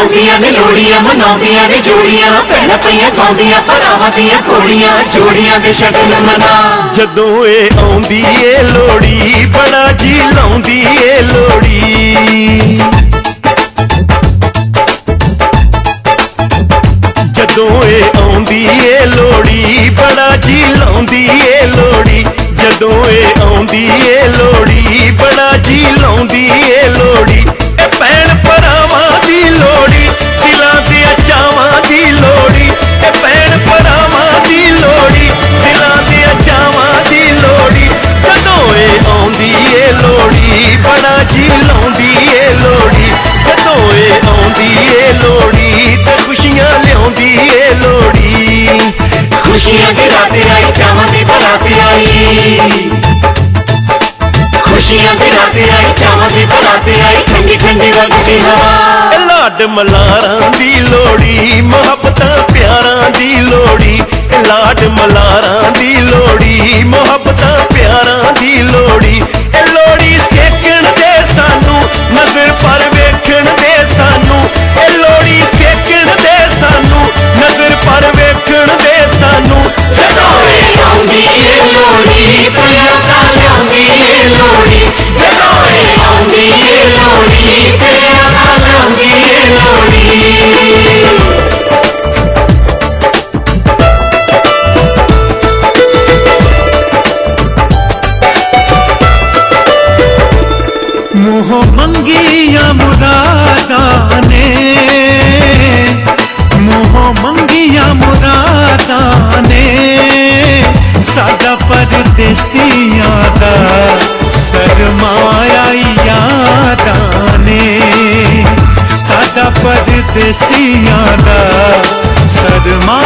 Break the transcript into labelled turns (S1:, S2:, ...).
S1: ਆਉਂਦੀਆਂ ਨੇ ਲੋੜੀਆਂ ਮਨਾਉਂਦੀਆਂ ਨੇ ਜੋੜੀਆਂ। ਭੈਣਾਂ ਪਈਆਂ ਗਾਉਂਦੀਆਂ, ਭਰਾਵਾਂ ਦੀਆਂ ਘੋੜੀਆਂ, ਜੋੜੀਆਂ ਦੇ ਸ਼ਗਨ ਮਨਾ
S2: ਜਦੋਂ ਇਹ ਆਉਂਦੀ ਏ ਲੋੜੀ ਬੜਾ ਜੀ ਲਾਉਂਦੀ ਏ ਲੋੜੀ ਜਦੋਂ ਇਹ ਆਉਂਦੀ ਏ ਲੋੜੀ ਬੜਾ ਜੀ ਲਾਉਂਦੀ ਏ ਲੋੜੀ ਜਦੋਂ ਇਹ ਆਉਂਦੀ ਏ ਖੁਸ਼ੀਆਂ
S1: ਦੀ ਰਾਤ ਆਈ, ਚਾਵਾਂ ਦੀ ਬਰਾਤ ਆਈ। ਖੁਸ਼ੀਆਂ ਦੀ ਰਾਤ ਆਈ, ਚਾਵਾਂ ਦੀ ਬਰਾਤ ਆਈ, ਠੰਡੀ ਠੰਡੀ ਵਗਦੀ ਹਵਾ।
S2: ਲਾਡ ਮਲਾਰਾਂ ਦੀ ਲੋੜੀ ਮੁਹੱਬਤਾਂ ਪਿਆਰਾਂ ਦੀ ਲੋੜੀ ਲਾਡ ਮਲਾਰਾਂ ਦੀ ਲੋੜੀ ਮੁਹੱਬਤਾਂ ਪਿਆਰਾਂ ਦੀ ਲੋੜੀ ਲੋੜੀ
S3: हो मंगी मुरादा ने मोह मंगिया मुरादा ने सादा परदेसिया दा सरमाया यादा ने सादा परदेसिया दा सरमा